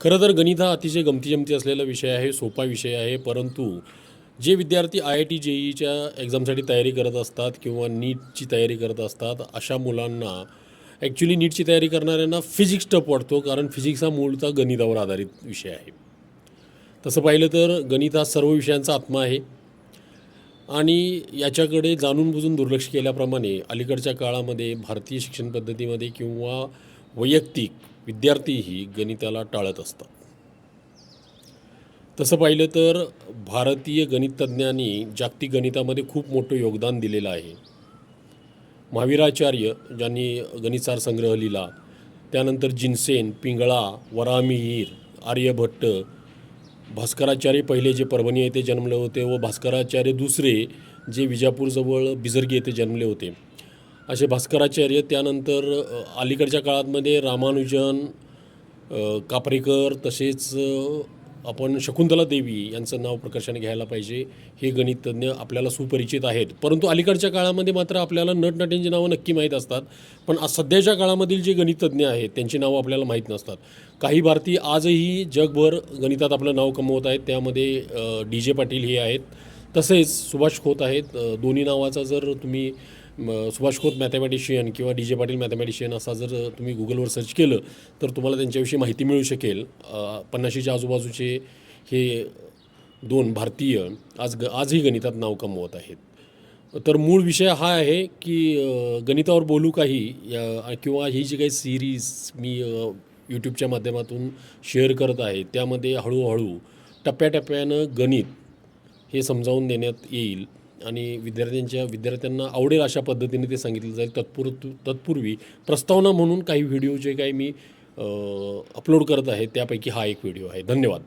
खरं तर गणित हा अतिशय गमतीजमती असलेला विषय आहे सोपा विषय आहे परंतु जे विद्यार्थी आय आय टी जे ईच्या एक्झामसाठी तयारी करत असतात किंवा नीटची तयारी करत असतात अशा मुलांना ॲक्च्युली नीटची तयारी करणाऱ्यांना फिजिक्स टप वाटतो कारण फिजिक्स हा मूळचा गणितावर आधारित विषय आहे. तसं पाहिलं तर गणित हा सर्व विषयांचा आत्मा आहे. आणि याच्याकडे जाणून बुजून दुर्लक्ष केल्याप्रमाणे अलीकडच्या काळामध्ये भारतीय शिक्षण पद्धतीमध्ये किंवा वैयक्तिक विद्यार्थीही गणिताला टाळत असतात. तसं पाहिलं तर भारतीय गणिततज्ञांनी जागतिक गणितामध्ये खूप मोठं योगदान दिलेलं आहे. महावीराचार्य ज्यांनी गणितसार संग्रह लिहिला त्यानंतर जिनसेन पिंगळा वरामिहीर आर्यभट्ट भास्कराचार्य पहिले जे परभणी येथे जन्मले होते व भास्कराचार्य दुसरे जे विजापूरजवळ बिजर्गी येथे जन्मले होते. असे भास्कराचार्य त्यानंतर अलीकडच्या काळातमध्ये रामानुजन कापरेकर तसेच आपण शकुंतला देवी यांचं नाव प्रकर्षाने घ्यायला पाहिजे. हे गणिततज्ञ आपल्याला सुपरिचित आहेत. परंतु अलीकडच्या काळामध्ये मात्र आपल्याला नटनट्यांची नावं नक्की माहीत असतात. पण सध्याच्या काळामधील जे गणिततज्ञ आहेत त्यांची नावं आपल्याला माहीत नसतात. काही भारतीय आजही जगभर गणितात आपलं नाव कमवत आहेत. त्यामध्ये डी जे पाटील हे आहेत. तसेच सुभाष खोत आहेत. दोन्ही नावाचा जर तुम्ही सुभाष खोत मॅथमॅटिशियन किंवा डी जे पाटील मॅथमॅटिशियन असा जर तुम्ही गुगलवर सर्च केलं तर तुम्हाला त्यांच्याविषयी माहिती मिळू शकेल. पन्नाशीच्या आजूबाजूचे हे दोन भारतीय आज ग आजही गणितात नाव कमवत आहेत. तर मूळ विषय हा आहे की गणितावर बोलू काही या- किंवा ही जी काही सिरीज मी यूट्यूबच्या माध्यमातून शेअर करत आहे त्यामध्ये हळूहळू टप्प्याटप्प्यानं गणित हे समजावून देण्यात येईल. आणि विद्यार्थ्यांच्या विद्यार्थ्यांना आवडेल अशा पद्धतीने ते सांगितलं जाईल. तत्पूर तत्पूर्वी प्रस्तावना म्हणून काही व्हिडिओ जे काही मी अपलोड करत आहे त्यापैकी हा एक व्हिडिओ आहे. धन्यवाद.